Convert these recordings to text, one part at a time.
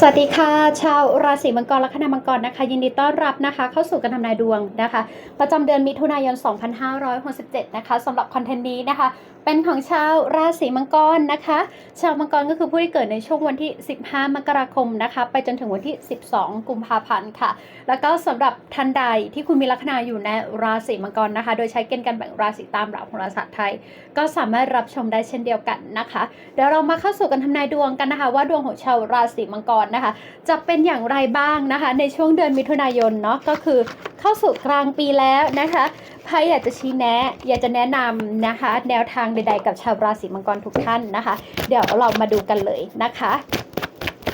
สวัสดีค่ะ ชาวราศีมังกรและคณะมังกรนะคะ ยินดีต้อนรับนะคะ เข้าสู่การทำนายดวงนะคะ ประจำเดือนมิถุนายน 2567 นะคะสำหรับคอนเทนต์นี้นะคะ เป็นของชาวราศีมังกรนะคะ ชาวมังกรก็คือผู้ที่เกิดในช่วงวันที่ 15 มกราคมนะคะ ไปจนถึงวันที่ 12 กุมภาพันธ์ค่ะ แล้วก็สำหรับท่านใดที่คุณมีลัคนาอยู่ในราศีมังกรนะคะ โดยใช้เกณฑ์การแบ่งราศีตามหลักโหราศาสตร์ไทย ก็สามารถรับชมได้เช่นเดียวกันนะคะ เดี๋ยวเรามาเข้าสู่การทำนายดวงกันนะคะ ว่าดวงของชาวราศีมังกรนะคะ จะเป็นอย่างไรบ้างนะคะ ในช่วงเดือนมิถุนายนเนาะก็คือเข้าสู่กลางปีแล้วนะคะไพ่อยากจะชี้แนะ อยากจะแนะนำนะคะ แนวทางใดๆกับชาวราศีมังกรทุกท่านนะคะ เดี๋ยวเรามาดูกันเลยนะคะ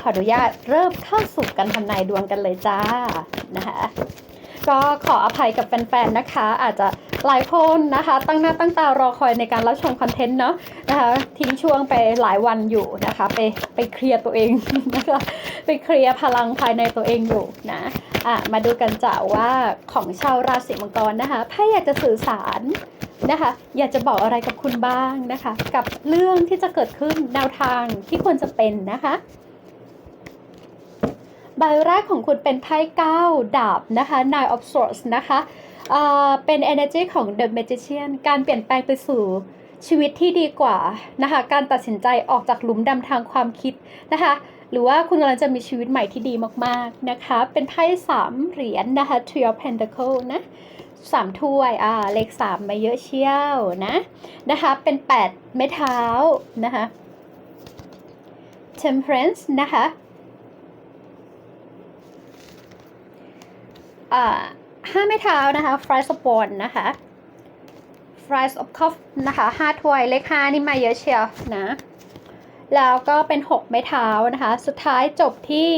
ขออนุญาตเริ่มเข้าสู่การทำนายดวงกันเลยจ้านะคะก็ขออภัยกับแฟนๆนะคะ อาจจะ หลายคนนะคะ ตั้งหน้าตั้งตารอคอยในการรับชมคอนเทนต์เนาะนะคะทิ้งช่วงไปหลายวันอยู่นะคะ ไปไปเคลียร์ตัวเองนะคะไปเคลียร์พลังภายในตัวเองอยู่นะอะมาดูกันจ้ะว่าของชาวราศีมังกรนะคะไพ่อยากจะสื่อสารนะคะ อยากจะบอกอะไรกับคุณบ้างนะคะ กับเรื่องที่จะเกิดขึ้นแนวทางที่ควรจะเป็นนะคะใบแรกของคุณเป็นไพ่เก้าดาบนะคะ Nine of Swords นะคะ เป็น energy ของ The Magician การเปลี่ยนแปลงไปสู่ชีวิตที่ดีกว่านะคะ การตัดสินใจออกจากหลุมดำทางความคิดนะคะ หรือว่าคุณกำลังจะมีชีวิตใหม่ที่ดีมากๆนะคะ เป็นไพ่สามเหรียญนะคะ Three of Pentacle นะสามถ้วย อ่า เลขสามมาเยอะเชี่ยวนะ นะคะ เป็นแปดไม้เท้านะคะ Temperance นะคะ อ่า ห้าไม้เท้านะคะ Fries of Bone นะคะ Fries of Cup นะคะห้าถ้วยเลขห้านี่มาเยอะเชียวนะ แล้วก็เป็นหกไม้เท้านะคะ สุดท้ายจบที่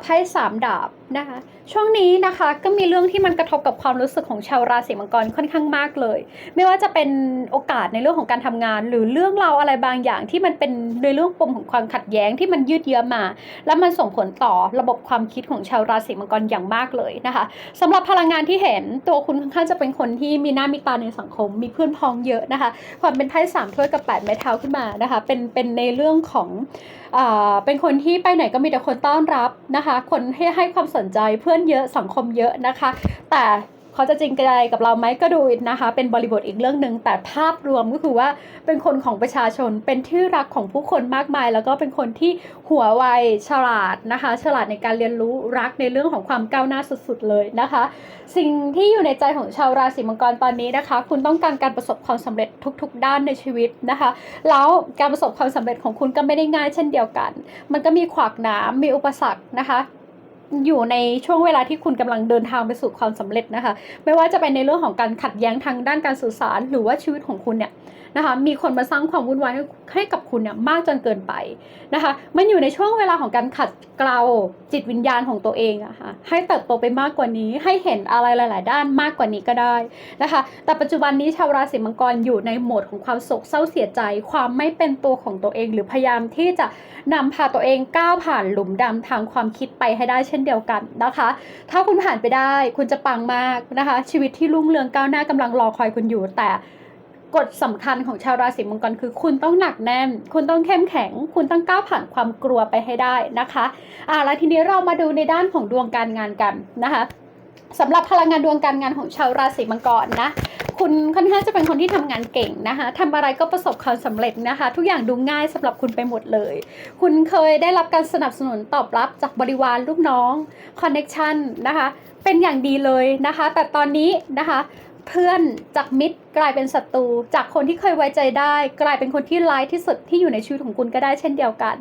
ไพ่สามดาบ นะคะช่วงนี้นะคะก็มีเรื่องที่มันกระทบกับความรู้สึกของชาวราศีมังกรค่อนข้างมากเลย ไม่ว่าจะเป็นโอกาสในเรื่องของการทำงาน หรือเรื่องราวอะไรบางอย่างที่มันเป็นในเรื่องปมของความขัดแย้งที่มันยืดเยื้อมา แล้วมันส่งผลต่อระบบความคิดของชาวราศีมังกรอย่างมากเลยนะคะสำหรับพลังงานที่เห็นตัวคุณค่อนข้างจะเป็นคนที่มีหน้ามีตาในสังคม มีเพื่อนพ้องเยอะนะคะ ความเป็นไพ่สามถ้วยกับแปดไม้เท้าขึ้นมานะคะเป็นเป็นในเรื่องของอเป็นคนที่ไปไหนก็มีแต่คนต้อนรับนะคะ คนให้ให้ความสนใจเพื่อนเยอะสังคมเยอะนะคะ แต่เขาจะจริงใจกับเราไหมก็ดูนะคะ เป็นบริบทอีกเรื่องหนึ่งแต่ภาพรวมก็คือว่าเป็นคนของประชาชนเป็นที่รักของผู้คนมากมาย แล้วก็เป็นคนที่หัวไวฉลาดนะคะ ฉลาดในการเรียนรู้รักในเรื่องของความก้าวหน้าสุดๆเลยนะคะ สิ่งที่อยู่ในใจของชาวราศีมังกรตอนนี้นะคะ คุณต้องการการประสบความสำเร็จทุก ๆ ด้านในชีวิตนะคะ แล้วการประสบความสำเร็จของคุณก็ไม่ได้ง่ายเช่นเดียวกัน มันก็มีขวากหนามมีอุปสรรคนะคะ อยู่ในช่วงเวลาที่คุณกำลังเดินทางไปสู่ความสำเร็จนะคะ ไม่ว่าจะเป็นในเรื่องของการขัดแย้งทางด้านการสื่อสาร หรือว่าชีวิตของคุณเนี่ยนะคะมีคนมาสร้างความวุ่นวายให้ให้กับคุณเนี่ยมากจนเกินไปนะคะมันอยู่ในช่วงเวลาของการขัดเกลาจิตวิญญาณของตัวเองอะค่ะให้เติบโตไปมากกว่านี้ให้เห็นอะไรหลาย ๆ ด้านมากกว่านี้ก็ได้นะคะแต่ปัจจุบันนี้ชาวราศีมังกรอยู่ในโหมดของความโศกเศร้าเสียใจ ความไม่เป็นตัวของตัวเอง หรือพยายามที่จะนำพาตัวเองก้าวผ่านหลุมดำทางความคิดไปให้ได้เช่นเดียวกันนะคะ ถ้าคุณผ่านไปได้คุณจะปังมากนะคะ ชีวิตที่รุ่งเรืองก้าวหน้ากำลังรอคอยคุณอยู่ แต่กฎสำคัญของชาวราศีมังกรคือ คุณต้องหนักแน่น คุณต้องเข้มแข็ง คุณต้องก้าวผ่านความกลัวไปให้ได้นะคะอ่าแล้วทีนี้เรามาดูในด้านของดวงการงานกันนะคะ สำหรับพลังงานดวงการงานของชาวราศีมังกรนะ คุณค่อนข้างจะเป็นคนที่ทำงานเก่งนะคะทำอะไรก็ประสบความสำเร็จนะคะ ทุกอย่างดูง่ายสำหรับคุณไปหมดเลย คุณเคยได้รับการสนับสนุนตอบรับจากบริวารลูกน้องคอนเน็ชันนะคะ เป็นอย่างดีเลยนะคะ แต่ตอนนี้นะคะ เพื่อนจากมิตรกลายเป็นศัตรูจากคนที่เคยไว้ใจได้ กลายเป็นคนที่ร้ายที่สุดที่อยู่ในชีวิตของคุณก็ได้เช่นเดียวกัน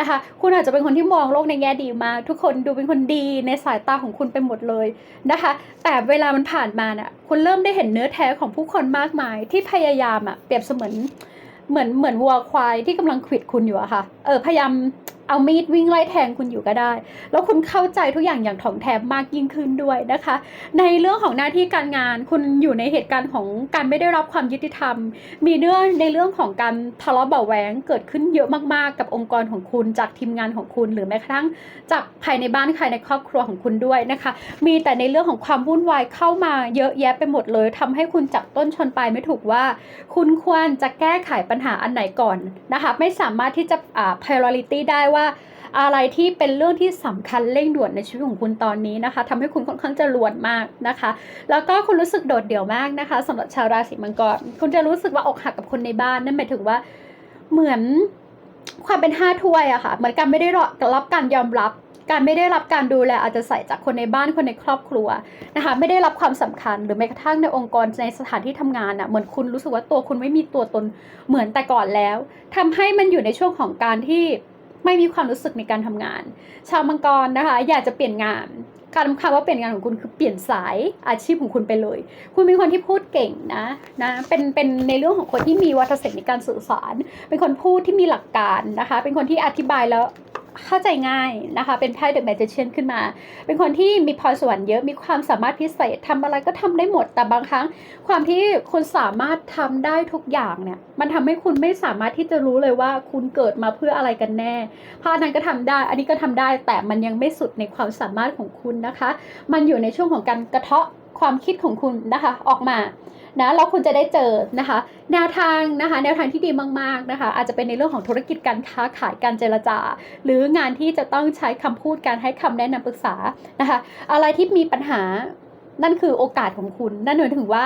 นะคะ คุณอาจจะเป็นคนที่มองโลกในแง่ดีมากทุกคนดูเป็นคนดีในสายตาของคุณไปหมดเลยนะคะ แต่เวลามันผ่านมาน่ะคุณเริ่มได้เห็นเนื้อแท้ของผู้คนมากมายที่พยายามอะเปรียบเสมือนเหมือนเหมือนวัวควายที่กำลังขวิดคุณอยู่อะค่ะเออพยายาม เอามีดวิ่งไล่แทงคุณอยู่ก็ได้ แล้วคุณเข้าใจทุกอย่างอย่างถ่องแท้มากยิ่งขึ้นด้วยนะคะ ในเรื่องของหน้าที่การงานคุณอยู่ในเหตุการณ์ของการไม่ได้รับความยุติธรรม มีเรื่องในเรื่องของการทะเลาะเบาแหวงเกิดขึ้นเยอะมากๆ กับองค์กรของคุณจากทีมงานของคุณ หรือแม้กระทั่งจากภายในบ้านภายในครอบครัวของคุณด้วยนะคะ มีแต่ในเรื่องของความวุ่นวายเข้ามาเยอะแยะไปหมดเลยทำให้คุณจับต้นชนปลายไม่ถูกว่า คุณควรจะแก้ไขปัญหาอันไหนก่อนนะคะ ไม่สามารถที่จะอ่า priority ได้ว่าว่าอะไรที่เป็นเรื่องที่สำคัญเร่งด่วนในชีวิตของคุณตอนนี้นะคะทำให้คุณค่อนข้างจะรวนมากนะคะ แล้วก็คุณรู้สึกโดดเดี่ยวมากนะคะสำหรับชาวราศีมังกร คุณจะรู้สึกว่าอกหักกับคนในบ้านนั่นหมายถึงว่าเหมือนความเป็นห้าถ้วยอะค่ะ เหมือนการไม่ได้รับการยอมรับ การไม่ได้รับการดูแลอาจจะใส่จากคนในบ้านคนในครอบครัวนะคะ ไม่ได้รับความสำคัญหรือแม้กระทั่งในองค์กรในสถานที่ทำงานอะเหมือนคุณรู้สึกว่าตัวคุณไม่มีตัวตนเหมือนแต่ก่อนแล้วทำให้มันอยู่ในช่วงของการที่ ไม่มีความรู้สึกในการทำงาน ชาวมังกรนะคะ อยากจะเปลี่ยนงานการคำว่าเปลี่ยนงานของคุณคือเปลี่ยนสายอาชีพของคุณไปเลย คุณเป็นคนที่พูดเก่งนะนะเป็นเป็นในเรื่องของคนที่มีวัฒนศิลป์ในการสื่อสาร เป็นคนพูดที่มีหลักการนะคะ เป็นคนที่อธิบายแล้ว เข้าใจง่ายนะคะ เป็นไพ่เดอะแมจิเชียนขึ้นมา เป็นคนที่มีพรสวรรค์เยอะมีความสามารถพิเศษทำอะไรก็ทำได้หมด แต่บางครั้ง ความที่คุณสามารถทำได้ทุกอย่างเนี่ย มันทำให้คุณไม่สามารถที่จะรู้เลยว่าคุณเกิดมาเพื่ออะไรกันแน่พานั้นก็ทำได้ อันนี้ก็ทำได้ แต่มันยังไม่สุดในความสามารถของคุณนะคะ มันอยู่ในช่วงของการกระเทาะความคิดของคุณนะคะ ออกมา นะแล้วคุณจะได้เจอนะคะ แนวทางนะคะ แนวทางที่ดีมากๆนะคะ อาจจะเป็นในเรื่องของธุรกิจการค้าขายการเจรจา หรืองานที่จะต้องใช้คำพูดการให้คำแนะนำปรึกษานะคะ อะไรที่มีปัญหานั่นคือโอกาสของคุณ นั่นหมายถึงว่า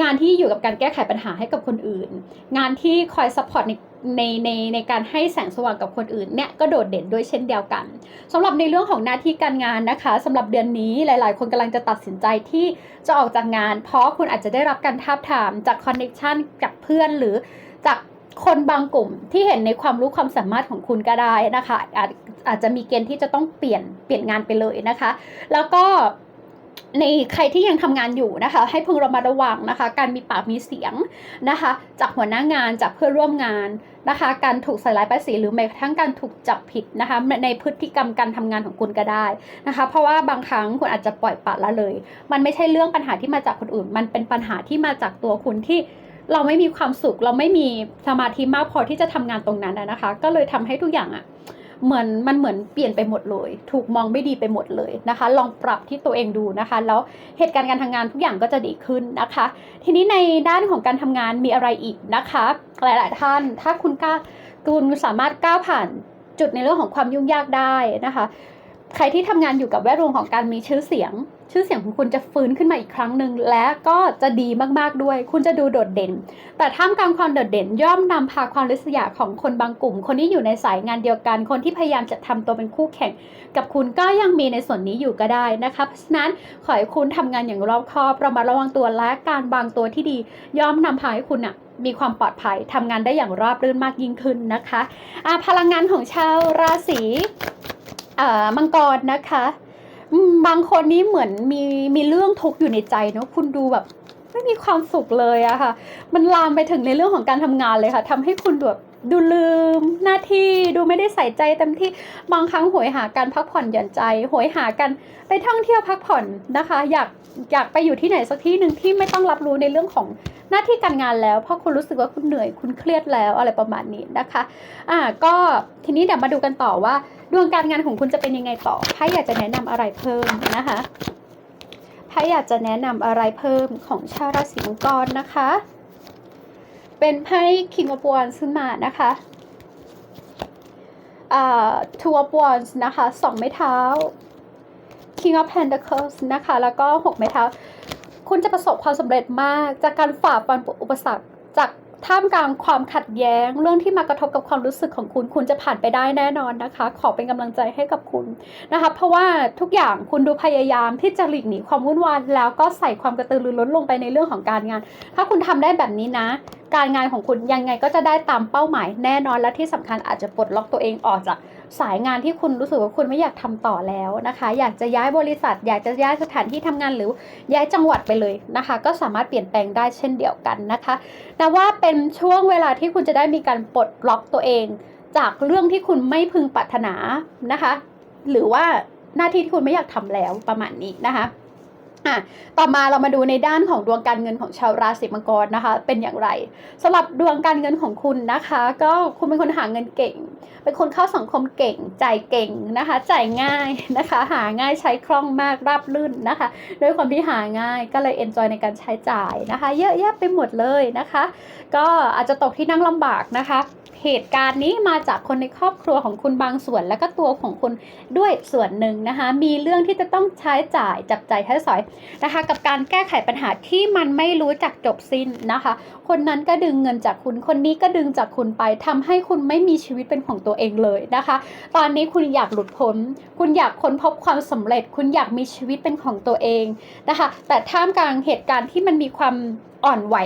งานที่อยู่กับการแก้ไขปัญหาให้กับคนอื่น งานที่คอยซัพพอร์ตในในในในการให้แสงสว่างกับคนอื่นเนี่ยก็โดดเด่นด้วยเช่นเดียวกันสำหรับในเรื่องของหน้าที่การงานนะคะสำหรับเดือนนี้หลาย ๆ คนกำลังจะตัดสินใจที่จะออกจากงาน เพราะคุณอาจจะได้รับการทาบทามจากคอนเน็ชันกับเพื่อนหรือจากคนบางกลุ่มที่เห็นในความรู้ความสามารถของคุณก็ได้นะคะอาจอาจจะมีเกณฑ์ที่จะต้องเปลี่ยนเปลี่ยนงานไปเลยนะคะ แล้วก็ ในใครที่ยังทำงานอยู่นะคะ ให้พึงระมัดระวังนะคะ การมีปากมีเสียงนะคะ จากหัวหน้างานจากเพื่อนร่วมงานนะคะ การถูกใส่ร้ายป้ายสีหรือแม้กระทั่งการถูกจับผิดนะคะ ในพฤติกรรมการทำงานของคุณก็ได้นะคะ เพราะว่าบางครั้งคุณอาจจะปล่อยปละละเลย มันไม่ใช่เรื่องปัญหาที่มาจากคนอื่น มันเป็นปัญหาที่มาจากตัวคุณที่เราไม่มีความสุขเราไม่มีสมาธิมากพอที่จะทำงานตรงนั้นนะคะ ก็เลยทำให้ทุกอย่างอะ เหมือนมันเหมือนเปลี่ยนไปหมดเลย ถูกมองไม่ดีไปหมดเลยนะคะ ลองปรับที่ตัวเองดูนะคะ แล้วเหตุการณ์การทำงานทุกอย่างก็จะดีขึ้นนะคะ ทีนี้ในด้านของการทำงานมีอะไรอีกนะคะ หลาย ๆ ท่าน ถ้าคุณกล้าคุณสามารถก้าวผ่านจุดในเรื่องของความยุ่งยากได้นะคะ ใครที่ทำงานอยู่กับแวดวงของการมีชื่อเสียง ชื่อเสียงของคุณจะฟื้นขึ้นมาอีกครั้งหนึ่งและก็จะดีมากๆด้วย คุณจะดูโดดเด่น แต่ท่ามกลางความโดดเด่น ย่อมนำพาความริษยาของคนบางกลุ่ม คนที่อยู่ในสายงานเดียวกัน คนที่พยายามจะทำตัวเป็นคู่แข่ง กับคุณก็ยังมีในส่วนนี้อยู่ก็ได้นะคะเพราะฉะนั้นขอให้คุณทำงานอย่างรอบคอบระมัดระวังตัวและการวางตัวที่ดี ย่อมนำพาให้คุณอะมีความปลอดภัยทำงานได้อย่างราบรื่นมากยิ่งขึ้นนะคะะพลังงานของชาวราศี มังกรนะคะ บางคนนี้เหมือนมีมีเรื่องทุกข์อยู่ในใจเนอะคุณดูแบบ ไม่มีความสุขเลยอะค่ะ มันลามไปถึงในเรื่องของการทำงานเลยค่ะทำให้คุณแบบ ดูลืมหน้าที่ดูไม่ได้ใส่ใจเต็มที่บางครั้งโหยหาการพักผ่อนหย่อนใจโหยหากันไปท่องเที่ยวพักผ่อนนะคะ อยากอยากไปอยู่ที่ไหนสักที่หนึ่งที่ไม่ต้องรับรู้ในเรื่องของหน้าที่การงานแล้ว เพราะคุณรู้สึกว่าคุณเหนื่อยคุณเครียดแล้วอะไรประมาณนี้นะคะอ่าก็ทีนี้เดี๋ยวมาดูกันต่อว่าดวงการงานของคุณจะเป็นยังไงต่อถ้าอยากจะแนะนำอะไรเพิ่มนะคะถ้าอยากจะแนะนำอะไรเพิ่มของชาวราศีมังกรนะคะ เป็นไพ่ King of Wands ขึ้นมานะคะอ่า Two of Wands นะคะสองไม้เท้า King of Pentacles นะคะ แล้วก็หกไม้เท้า คุณจะประสบความสำเร็จมากจากการฝ่าฟันอุปสรรคจาก ท่ามกลางความขัดแย้ง เรื่องที่มากระทบกับความรู้สึกของคุณ คุณจะผ่านไปได้แน่นอนนะคะ ขอเป็นกำลังใจให้กับคุณนะคะ เพราะว่าทุกอย่างคุณดูพยายามที่จะหลีกหนีความวุ่นวายแล้วก็ใส่ความกระตือรือร้นลงไปในเรื่องของการงาน ถ้าคุณทำได้แบบนี้นะ การงานของคุณยังไงก็จะได้ตามเป้าหมายแน่นอนและที่สำคัญอาจจะปลดล็อกตัวเองออกจาก สายงานที่คุณรู้สึกว่าคุณไม่อยากทำต่อแล้วนะคะ อยากจะย้ายบริษัท อยากจะย้ายสถานที่ทำงานหรือย้ายจังหวัดไปเลยนะคะ ก็สามารถเปลี่ยนแปลงได้เช่นเดียวกันนะคะแต่ว่าเป็นช่วงเวลาที่คุณจะได้มีการปลดล็อกตัวเอง จากเรื่องที่คุณไม่พึงปรารถนานะคะ หรือว่าหน้าที่ที่คุณไม่อยากทำแล้วประมาณนี้นะคะอะต่อมาเรามาดูในด้านของดวงการเงินของชาวราศีมังกรนะคะ เป็นอย่างไรสำหรับดวงการเงินของคุณนะคะ ก็คุณเป็นคนหาเงินเก่งเป็นคนเข้าสังคมเก่ง จ่ายเก่งนะคะ จ่ายง่ายนะคะ หาง่ายใช้คล่องมากราบลื่นนะคะ ด้วยความที่หาง่ายก็เลยเอนจอยในการใช้จ่ายนะคะ เยอะแยะไปหมดเลยนะคะ ก็อาจจะตกที่นั่งลำบากนะคะเหตุการณ์นี้มาจากคนในครอบครัวของคุณบางส่วน และก็ตัวของคุณด้วยส่วนหนึ่งนะคะ มีเรื่องที่จะต้องใช้จ่ายจับจ่ายใช้สอยนะคะ กับการแก้ไขปัญหาที่มันไม่รู้จักจบสิ้นนะคะ คนนั้นก็ดึงเงินจากคุณคนนี้ก็ดึงจากคุณไปทำให้คุณไม่มีชีวิตเป็นของตัวเองเลยนะคะ ตอนนี้คุณอยากหลุดพ้น คุณอยากค้นพบความสำเร็จ คุณอยากมีชีวิตเป็นของตัวเองนะคะ แต่ท่ามกลางเหตุการณ์ที่มันมีความ อ่อนไหว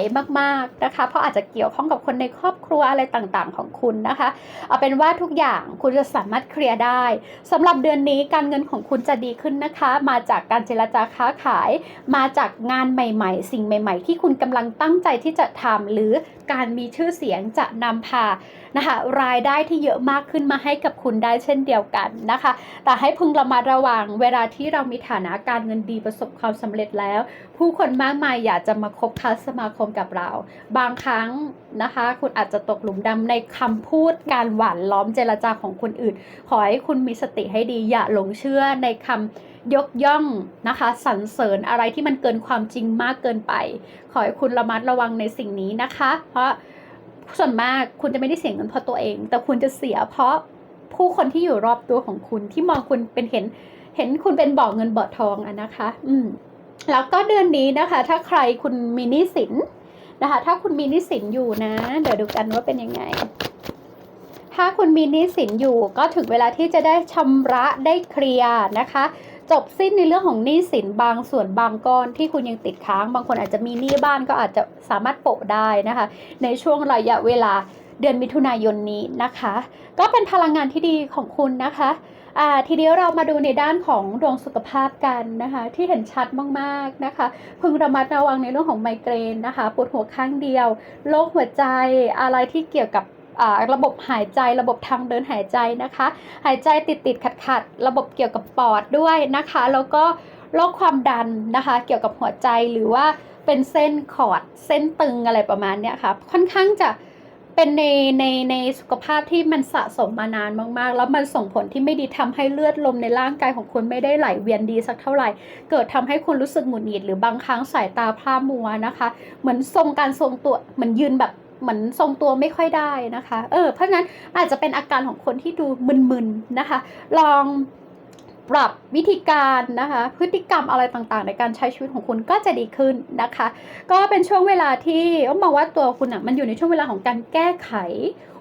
มากๆนะคะ เพราะอาจจะเกี่ยวข้องกับคนในครอบครัวอะไรต่างๆ ของคุณนะคะ เอาเป็นว่าทุกอย่างคุณจะสามารถเคลียร์ได้สำหรับเดือนนี้การเงินของคุณจะดีขึ้นนะคะ มาจากการเจรจาค้าขาย มาจากงานใหม่ๆ สิ่งใหม่ ๆ ที่คุณกำลังตั้งใจที่จะทำหรือการมีชื่อเสียงจะนำพานะคะรายได้ที่เยอะมากขึ้นมาให้กับคุณได้เช่นเดียวกันนะคะ แต่ให้พึงระมัดระวังเวลาที่เรามีฐานะการเงินดีประสบความสำเร็จแล้ว ผู้คนมากมายอยากจะมาคบค้าสมาคมกับเรา บางครั้งนะคะ คุณอาจจะตกหลุมดำในคำพูดการหวานล้อมเจรจาของคนอื่น ขอให้คุณมีสติให้ดีอย่าหลงเชื่อในคำยกย่องนะคะสรรเสริญอะไรที่มันเกินความจริงมากเกินไป ขอให้คุณระมัดระวังในสิ่งนี้นะคะ เพราะส่วนมากคุณจะไม่ได้เสียเงินเพราะตัวเอง แต่คุณจะเสียเพราะผู้คนที่อยู่รอบตัวของคุณที่มองคุณเป็นเห็น เห็นคุณเป็นบ่อเงินบ่อทองอะนะคะ อืม แล้วก็เดือนนี้นะคะ ถ้าใครคุณมีนี้สินนะคะ ถ้าคุณมีนี้สินอยู่นะ เดี๋ยวดูกันว่าเป็นยังไง ถ้าคุณมีนี้สินอยู่ก็ถึงเวลาที่จะได้ชำระได้เคลียร์นะคะ จบสิ้นในเรื่องของหนี้สินบางส่วนบางก้อนที่คุณยังติดค้าง บางคนอาจจะมีหนี้บ้านก็อาจจะสามารถโปะได้นะคะ ในช่วงระยะเวลา เดือนมิถุนายนนี้นะคะ ก็เป็นพลังงานที่ดีของคุณนะคะทีนี้เรามาดูในด้านของดวงสุขภาพกันนะคะ ที่เห็นชัดมากๆนะคะ พึงระมัดระวังในเรื่องของไมเกรนนะคะปวดหัวข้างเดียวโรคหัวใจอะไรที่เกี่ยวกับระบบหายใจระบบทางเดินหายใจนะคะ หายใจติดติดขัดขัดๆระบบเกี่ยวกับปอดด้วยนะคะ แล้วก็โรคความดันนะคะ เกี่ยวกับหัวใจหรือว่าเป็นเส้นขอดเส้นตึงอะไรประมาณเนี้ยค่ะค่อนข้างจะ เป็นในในในสุขภาพที่มันสะสมมานานมากๆ แล้วมันส่งผลที่ไม่ดีทำให้เลือดลมในร่างกายของคุณไม่ได้ไหลเวียนดีสักเท่าไหร่ เกิดทำให้คุณรู้สึกหงุดหงิดหรือบางครั้งสายตาพร่ามัวนะคะ เหมือนทรงการทรงตัวเหมือนยืนแบบเหมือนทรงตัวไม่ค่อยได้นะคะ เออ เพราะฉะนั้นอาจจะเป็นอาการของคนที่ดูมึนๆนะคะ ลอง ปรับวิธีการนะคะ พฤติกรรมอะไรต่างๆ ในการใช้ชีวิตของคุณก็จะดีขึ้นนะคะ ก็เป็นช่วงเวลาที่ต้องมองว่าตัวคุณอะมันอยู่ในช่วงเวลาของการแก้ไข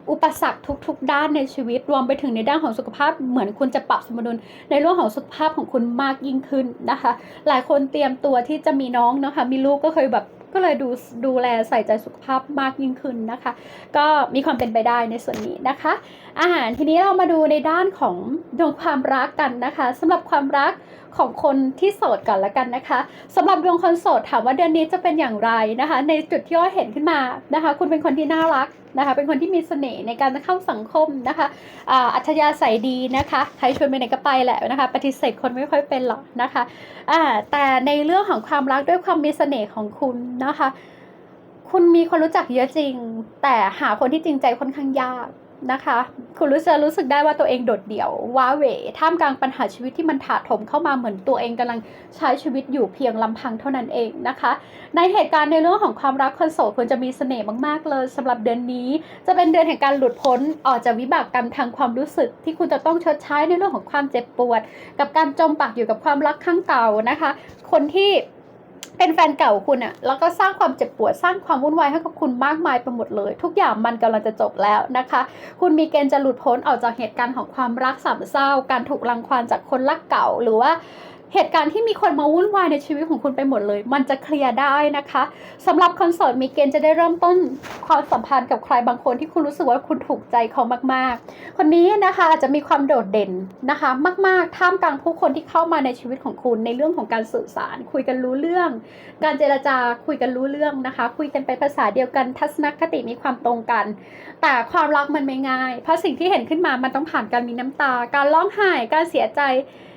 อุปสรรคทุกๆ ด้านในชีวิตรวมไปถึงในด้านของสุขภาพ เหมือนคุณจะปรับสมดุลในเรื่องของสุขภาพของคุณมากยิ่งขึ้นนะคะ หลายคนเตรียมตัวที่จะมีน้องนะคะมีลูกก็เคยแบบ ก็เลยดูดูแลใส่ใจสุขภาพมากยิ่งขึ้นนะคะ ก็มีความเป็นไปได้ในส่วนนี้นะคะ อาหารทีนี้เรามาดูในด้านของดวงความรักกันนะคะสำหรับความรัก ของคนที่โสดก่อนละกันนะคะสำหรับดวงคนโสดถามว่าเดือนนี้จะเป็นอย่างไรนะคะ ในจุดที่อ้อเห็นขึ้นมานะคะ คุณเป็นคนที่น่ารักนะคะ เป็นคนที่มีเสน่ห์ในการเข้าสังคมนะคะอ่าอัธยาศัยดีนะคะใครชวนไปไหนก็ไปแหละนะคะ ปฏิเสธคนไม่ค่อยเป็นหรอกนะคะแต่ในเรื่องของความรักด้วยความมีเสน่ห์ของคุณนะคะ คุณมีคนรู้จักเยอะจริง แต่หาคนที่จริงใจค่อนข้างยาก นะคะ คุณรู้จะรู้สึกได้ว่าตัวเองโดดเดี่ยวว้าเหวท่ามกลางปัญหาชีวิตที่มันถาถมเข้ามาเหมือนตัวเองกำลังใช้ชีวิตอยู่เพียงลำพังเท่านั้นเองนะคะ ในเหตุการณ์ในเรื่องของความรักคนโสดควรจะมีเสน่ห์มากๆเลยสำหรับเดือนนี้ จะเป็นเดือนแห่งการหลุดพ้นออกจากวิบากกรรมทางความรู้สึก ที่คุณจะต้องชดใช้ในเรื่องของความเจ็บปวด กับการจมปักอยู่กับความรักข้างเก่านะคะ คนที่ เป็นแฟนเก่าคุณอะแล้วก็สร้างความเจ็บปวดสร้างความวุ่นวายให้กับคุณมากมายไปหมดเลย ทุกอย่างมันกำลังจะจบแล้วนะคะ คุณมีเกณฑ์จะหลุดพ้นออกจากเหตุการณ์ของความรักสามเศร้า การถูกรังควานจากคนรักเก่าหรือว่า เหตุการณ์ที่มีคนมาวุ่นวายในชีวิตของคุณไปหมดเลย มันจะเคลียร์ได้นะคะสำหรับคอนโสดมีเกณฑ์จะได้เริ่มต้นความสัมพันธ์กับใครบางคนที่คุณรู้สึกว่าคุณถูกใจเขามากๆ คนนี้นะคะอาจจะมีความโดดเด่นนะคะ มากๆท่ามกลางผู้คนที่เข้ามาในชีวิตของคุณในเรื่องของการสื่อสาร คุยกันรู้เรื่อง การเจรจาคุยกันรู้เรื่องนะคะ คุยกันไปภาษาเดียวกันทัศนคติมีความตรงกัน แต่ความรักมันไม่ง่าย เพราะสิ่งที่เห็นขึ้นมามันต้องผ่านการมีน้ำตา การร้องไห้การเสียใจ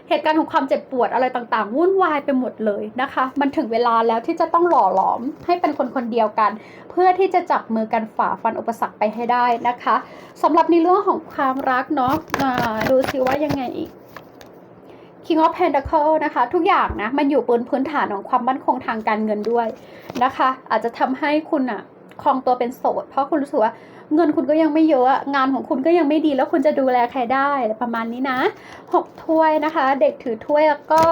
เหตุการณ์ของความเจ็บปวดอะไรต่างๆ วุ่นวายไปหมดเลยนะคะ มันถึงเวลาแล้วที่จะต้องหล่อหลอมให้เป็นคนคนเดียวกัน เพื่อที่จะจับมือกันฝ่าฟันอุปสรรคไปให้ได้นะคะสำหรับในเรื่องของความรักเนาะอ่าดูสิว่ายังไงอีก King of Pentacle นะคะ ทุกอย่างนะมันอยู่บนพื้นฐานของความมั่นคงทางการเงินด้วยนะคะ อาจจะทำให้คุณอะคลองตัวเป็นโสด เพราะคุณรู้สึกว่า เงินคุณก็ยังไม่เยอะงานของคุณก็ยังไม่ดีแล้วคุณจะดูแลใครได้ประมาณนี้นะหกถ้วยนะคะ เด็กถือถ้วยแล้วก็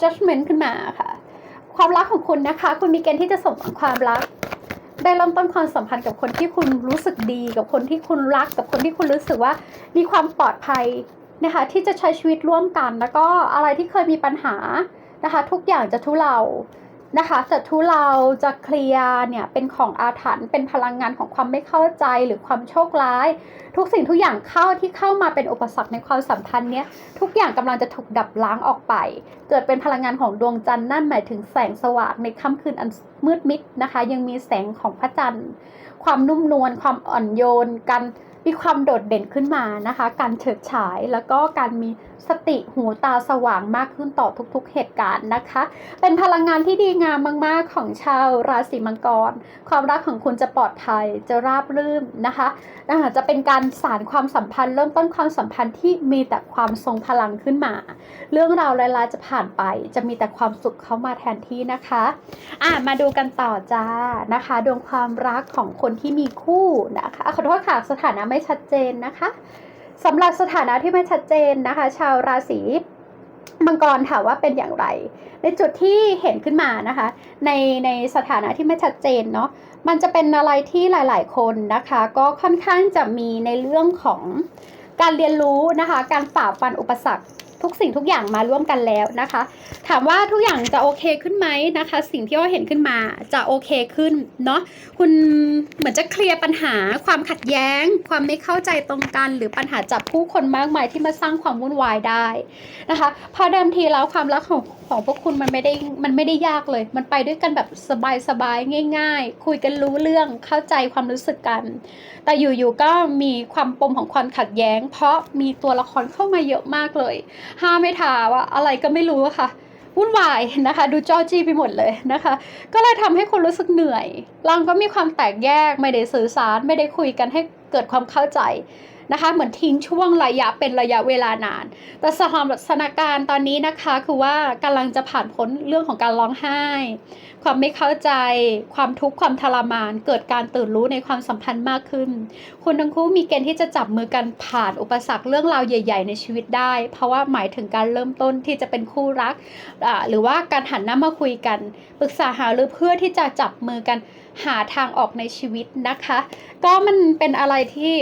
judgment ขึ้นมาค่ะ ความรักของคุณนะคะ คุณมีเกณฑ์ที่จะสมหวังความรัก ได้เริ่มต้นความสัมพันธ์กับคนที่คุณรู้สึกดีกับคนที่คุณรักกับคนที่คุณรู้สึกว่ามีความปลอดภัยนะคะที่จะใช้ชีวิตร่วมกัน แล้วก็อะไรที่เคยมีปัญหานะคะ ทุกอย่างจะทุเลา นะคะแต่ทุเราจะเคลียร์เนี่ยเป็นของอาถรรพ์เป็นพลังงานของความไม่เข้าใจหรือความโชคร้าย ทุกสิ่งทุกอย่างเข้าที่เข้ามาเป็นอุปสรรคในความสัมพันธ์เนี้ยทุกอย่างกำลังจะถูกดับล้างออกไป เกิดเป็นพลังงานของดวงจันทร์นั่นหมายถึงแสงสว่างในค่ำคืนอันมืดมิดนะคะ ยังมีแสงของพระจันทร์ ความนุ่มนวลความอ่อนโยนการ มีความโดดเด่นขึ้นมานะคะ การเฉิดฉายแล้วก็การมีสติหูตาสว่างมากขึ้นต่อทุกๆ เหตุการณ์นะคะ เป็นพลังงานที่ดีงามมากๆของชาวราศีมังกร ความรักของคุณจะปลอดภัยจะราบรื่นนะคะอาจะเป็นการสารความสัมพันธ์ เริ่มต้นความสัมพันธ์ที่มีแต่ความทรงพลังขึ้นมา เรื่องราวลายๆจะผ่านไป จะมีแต่ความสุขเข้ามาแทนที่นะคะอะมาดูกันต่อจ้านะคะ ดวงความรักของคนที่มีคู่นะคะขอโทษค่ะสถานะไม่ชัดเจนนะคะสำหรับสถานะที่ไม่ชัดเจนนะคะ ชาวราศีมังกรถามว่าเป็นอย่างไร ในจุดที่เห็นขึ้นมานะคะ ในในสถานะที่ไม่ชัดเจนเนาะมันจะเป็นอะไรที่หลาย ๆ คนนะคะ ก็ค่อนข้างจะมีในเรื่องของการเรียนรู้นะคะ การฝ่าฟันอุปสรรค ทุกสิ่งทุกอย่างมาร่วมกันแล้วนะคะ ถามว่าทุกอย่างจะโอเคขึ้นไหมนะคะ สิ่งที่เราเห็นขึ้นมาจะโอเคขึ้นเนาะคุณเหมือนจะเคลียร์ปัญหาความขัดแย้ง ความไม่เข้าใจตรงกัน หรือปัญหาจับผู้คนมากมายที่มาสร้างความวุ่นวายได้นะคะพอเดิมทีแล้วความรักของ ของพวกคุณมันไม่ได้มันไม่ได้ยากเลย มันไปด้วยกันแบบสบายๆง่าย ๆ คุยกันรู้เรื่องเข้าใจความรู้สึกกัน แต่อยู่ๆก็มีความปมของความขัดแย้ง เพราะมีตัวละครเข้ามาเยอะมากเลย ห้าไม่ทาว่าอะไรก็ไม่รู้ค่ะวุ่นวายนะคะดูจอจี้ไปหมดเลยนะคะ ก็เลยทำให้คนรู้สึกเหนื่อยเราก็มีความแตกแยกไม่ได้สื่อสารไม่ได้คุยกันให้เกิดความเข้าใจ นะคะ เหมือนทิ้งช่วงระยะเป็นระยะเวลานาน แต่สถานการณ์ตอนนี้นะคะคือว่ากำลังจะผ่านพ้นเรื่องของการร้องไห้ ความไม่เข้าใจ ความทุกข์ความทรมาน เกิดการตื่นรู้ในความสัมพันธ์มากขึ้น คุณทั้งคู่มีเกณฑ์ที่จะจับมือกันผ่านอุปสรรคเรื่องราวใหญ่ ๆ ในชีวิตได้ เพราะว่าหมายถึงการเริ่มต้นที่จะเป็นคู่รัก หรือว่าการหันหน้ามาคุยกันปรึกษาหารือเพื่อที่จะจับมือกันหาทางออกในชีวิตนะคะ ก็มันเป็นอะไรที่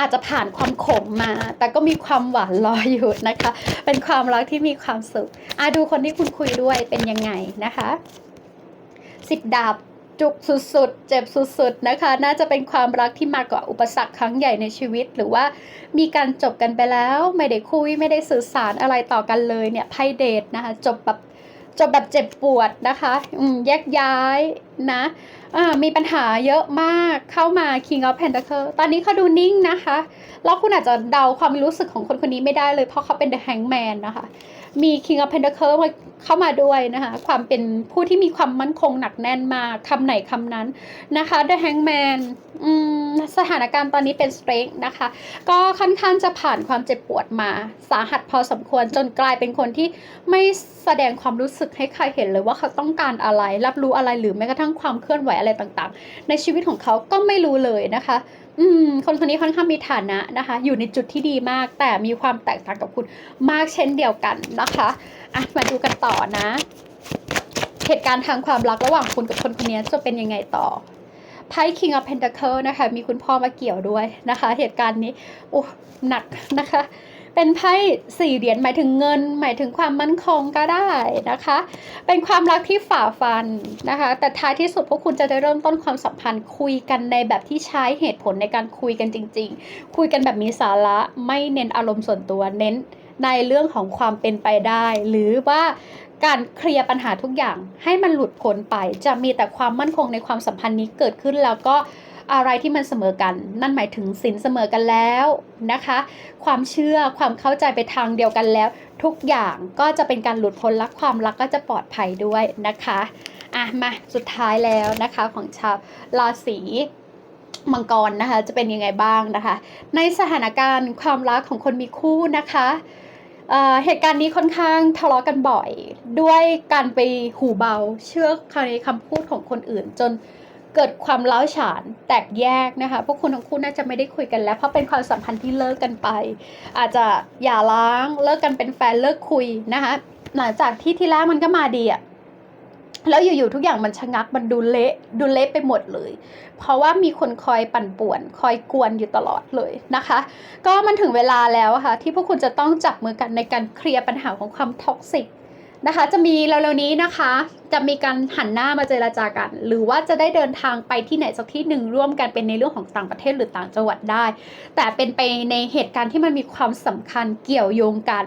อาจจะผ่านความขมมา แต่ก็มีความหวานรออยู่นะคะ เป็นความรักที่มีความสุขอะดูคนที่คุณคุยด้วยเป็นยังไงนะคะสิบดาบจุกสุดๆ เจ็บสุดๆ นะคะ น่าจะเป็นความรักที่มากกว่าอุปสรรคครั้งใหญ่ในชีวิต หรือว่ามีการจบกันไปแล้ว ไม่ได้คุย ไม่ได้สื่อสารอะไรต่อกันเลยเนี่ย ไพ่เดทนะคะ จบแบบ จบแบบเจ็บปวดนะคะอืมแยกย้ายนะอ่ามีปัญหาเยอะมากเข้ามา King of Pentacle ตอนนี้เขาดูนิ่งนะคะ แล้วคุณอาจจะเดาความรู้สึกของคนคนนี้ไม่ได้เลยเพราะเขาเป็น The Hangman นะคะ มี King of Pentacle มาเข้ามาด้วยนะคะความเป็นผู้ที่มีความมั่นคงหนักแน่นมาคำไหนคำนั้นนะคะ The Hangman สถานการณ์ตอนนี้เป็น Strength นะคะ ก็ค่อนข้างจะผ่านความเจ็บปวดมาสาหัสพอสมควรจนกลายเป็นคนที่ไม่แสดงความรู้สึกให้ใครเห็นเลยว่าเขาต้องการอะไร รับรู้อะไรหรือแม้กระทั่งความเคลื่อนไหวอะไรต่างๆ ในชีวิตของเขาก็ไม่รู้เลยนะคะ อืมคนคนนี้ค่อนข้างมีฐานะนะคะ อยู่ในจุดที่ดีมาก แต่มีความแตกต่างกับคุณมากเช่นเดียวกันนะคะอะมาดูกันต่อนะ เหตุการณ์ทางความรักระหว่างคุณกับคนคนนี้จะเป็นยังไงต่อไพ่ King of Pentacle นะคะ มีคุณพ่อมาเกี่ยวด้วยนะคะ เหตุการณ์นี้โอ้หนักนะคะ เป็นไพ่สี่เหรียญหมายถึงเงิน หมายถึงความมั่นคงก็ได้นะคะ เป็นความรักที่ฝ่าฟันนะคะ แต่ท้ายที่สุดพวกคุณจะได้เริ่มต้นความสัมพันธ์คุยกันในแบบที่ใช้เหตุผลในการคุยกันจริง ๆ คุยกันแบบมีสาระไม่เน้นอารมณ์ส่วนตัวเน้นในเรื่องของความเป็นไปได้ หรือว่าการเคลียร์ปัญหาทุกอย่างให้มันหลุดพ้นไป จะมีแต่ความมั่นคงในความสัมพันธ์นี้เกิดขึ้นแล้วก็ อะไรที่มันเสมอกัน นั่นหมายถึงสินเสมอกันแล้วนะคะ ความเชื่อความเข้าใจไปทางเดียวกันแล้ว ทุกอย่างก็จะเป็นการหลุดพ้นและความรักก็จะปลอดภัยด้วยนะคะอะมาสุดท้ายแล้วนะคะของชาวราศีมังกรนะคะ จะเป็นยังไงบ้างนะคะ ในสถานการณ์ความรักของคนมีคู่นะคะเเหตุการณ์นี้ค่อนข้างทะเลาะกันบ่อย ด้วยการไปหูเบาเชื่อในคำพูดของคนอื่นจน เกิดความเล้าฉานแตกแยกนะคะ พวกคุณทั้งคู่น่าจะไม่ได้คุยกันแล้ว เพราะเป็นความสัมพันธ์ที่เลิกกันไป อาจจะอย่าล้างเลิกกันเป็นแฟนเลิกคุยนะคะหลังจากที่ที่แรกมันก็มาดีอะแล้วอยู่ๆทุกอย่างมันชะงักมันดูเละดูเละไปหมดเลย เพราะว่ามีคนคอยปั่นป่วน คอยกวนอยู่ตลอดเลยนะคะ ก็มันถึงเวลาแล้วค่ะ ที่พวกคุณจะต้องจับมือกันในการเคลียร์ปัญหาของความท็อกซิก นะคะ จะมีเร็วๆนี้นะคะ จะมีการหันหน้ามาเจรจากัน หรือว่าจะได้เดินทางไปที่ไหนสักที่หนึ่งร่วมกันเป็นในเรื่องของต่างประเทศหรือต่างจังหวัดได้ แต่เป็นไปในเหตุการณ์ที่มันมีความสำคัญเกี่ยวโยงกัน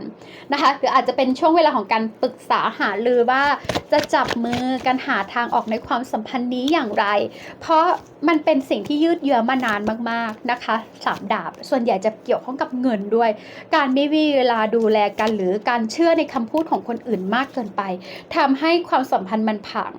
นะคะหรืออาจจะเป็นช่วงเวลาของการปรึกษาหารือว่าจะจับมือกันหาทางออกในความสัมพันธ์นี้อย่างไร เพราะมันเป็นสิ่งที่ยืดเยื้อมานานมากๆนะคะสามดาบ ส่วนใหญ่จะเกี่ยวข้องกับเงินด้วย การไม่มีเวลาดูแลกันหรือการเชื่อในคำพูดของคนอื่นมากเกินไปทำให้ความสัมพันธ์มันพัง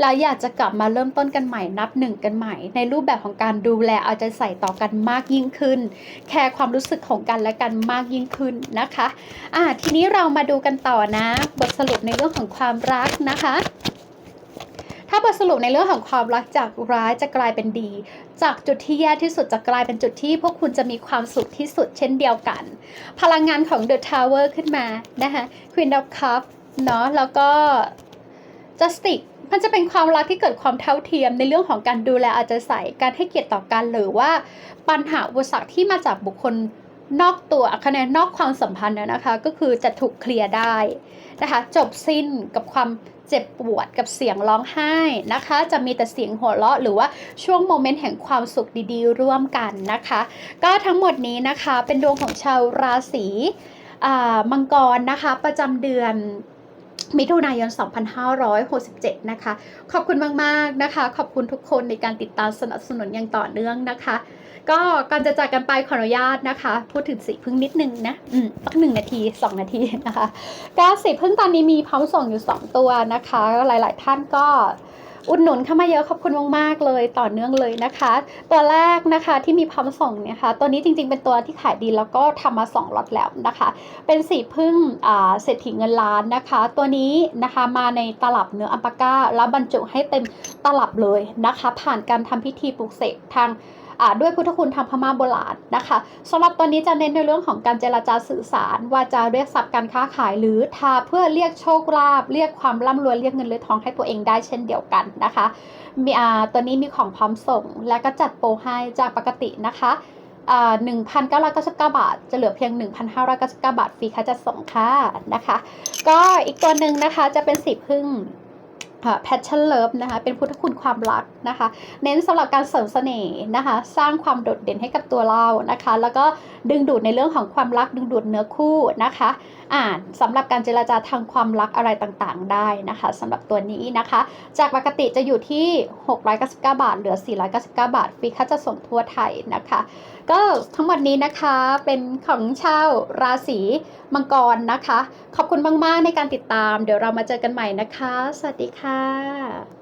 และอยากจะกลับมาเริ่มต้นกันใหม่นับหนึ่งกันใหม่ ในรูปแบบของการดูแลเอาใจใส่ต่อกันมากยิ่งขึ้น แคร์ความรู้สึกของกันและกันมากยิ่งขึ้นนะคะอ่าทีนี้เรามาดูกันต่อนะ บทสรุปในเรื่องของความรักนะคะถ้าบทสรุปในเรื่องของความรักจากร้ายจะกลายเป็นดี จากจุดที่แย่ที่สุดจะกลายเป็นจุดที่พวกคุณจะมีความสุขที่สุดเช่นเดียวกัน พลังงานของ The Tower ขึ้นมานะคะ Queen of Cups เนาะแล้วก็ Justice มันจะเป็นความรักที่เกิดความเท่าเทียมในเรื่องของการดูแลอาใจะใส่การให้เกียรติต่อกันหรือว่าปัญหาอุปสรรคที่มาจากบุคคลนอกตัวคะแนนนอกความสัมพันธ์นะคะ ก็คือจะถูกเคลียร์ได้นะคะ จบสิ้นกับความเจ็บปวดกับเสียงร้องไห้นะคะ จะมีแต่เสียงหัวเราะหรือว่าช่วงโมเมนต์แห่งความสุขดีๆ ร่วมกันนะคะ ก็ทั้งหมดนี้นะคะเป็นดวงของชาวราศีอ่ามังกรนะคะ ประจำเดือน มิถุนายน 2567 นะคะ ขอบคุณมาก ๆ นะคะ ขอบคุณทุกคนในการติดตามสนับสนุนอย่างต่อเนื่องนะคะ ก็ก่อนจะจากกันไปขออนุญาตนะคะ พูดถึงสีพึ่งนิดนึงนะอืมสักหนึ่งนาที 2 นาทีนะคะก็สีพึ่งตอนนี้มีพร้อมส่งอยู่ 2 ตัวนะคะ หลาย ๆ ท่านก็ อุดหนุนเข้ามาเยอะขอบคุณมากๆเลยต่อเนื่องเลยนะคะ ตัวแรกนะคะที่มีพร้อมส่งเนี่ยค่ะตัวนี้จริงๆเป็นตัวที่ขายดีแล้วก็ทำมา2ล็อตแล้วนะคะ เป็นสีพึ่งเศรษฐีเงินล้านนะคะ ตัวนี้นะคะมาในตลับเนื้ออัมปาก้า แล้วบรรจุให้เต็มตลับเลยนะคะ ผ่านการทำพิธีปลุกเสกทาง ด้วยพุทธคุณทางพม่าโบราณนะคะสำหรับตัวนี้จะเน้นในเรื่องของการเจรจาสื่อสารวาจาเรียกทรัพย์การค้าขายหรือทาเพื่อเรียกโชคลาภเรียกความร่ำรวยเรียกเงินเรียกทองให้ตัวเองได้เช่นเดียวกันนะคะมีอ่าตัวนี้มีของพร้อมส่ง และก็จัดโปรให้จากปกตินะคะอ่า1,999 บาท จะเหลือเพียง 1,599 บาท ฟรีค่าจัดส่งค่ะนะคะ ก็อีกตัวหนึ่งนะคะจะเป็นสีพึ่ง แพชชั่นเลิฟนะคะ เป็นพุทธคุณความรักนะคะ เน้นสำหรับการเสริมเสน่ห์นะคะ สร้างความโดดเด่นให้กับตัวเรานะคะ แล้วก็ดึงดูดในเรื่องของความรักดึงดูดเนื้อคู่นะคะอ่านสำหรับการเจรจาทางความรักอะไรต่างๆ ได้นะคะสำหรับตัวนี้นะคะ จากปกติจะอยู่ที่ 699 บาท เหลือ 499 บาทฟรีค่าจะส่งทั่วไทยนะคะ ก็ทั้งหมดนี้นะคะเป็นของชาวราศีมังกรนะคะ ขอบคุณมากๆในการติดตาม เดี๋ยวเรามาเจอกันใหม่นะคะ สวัสดีค่ะค่ะ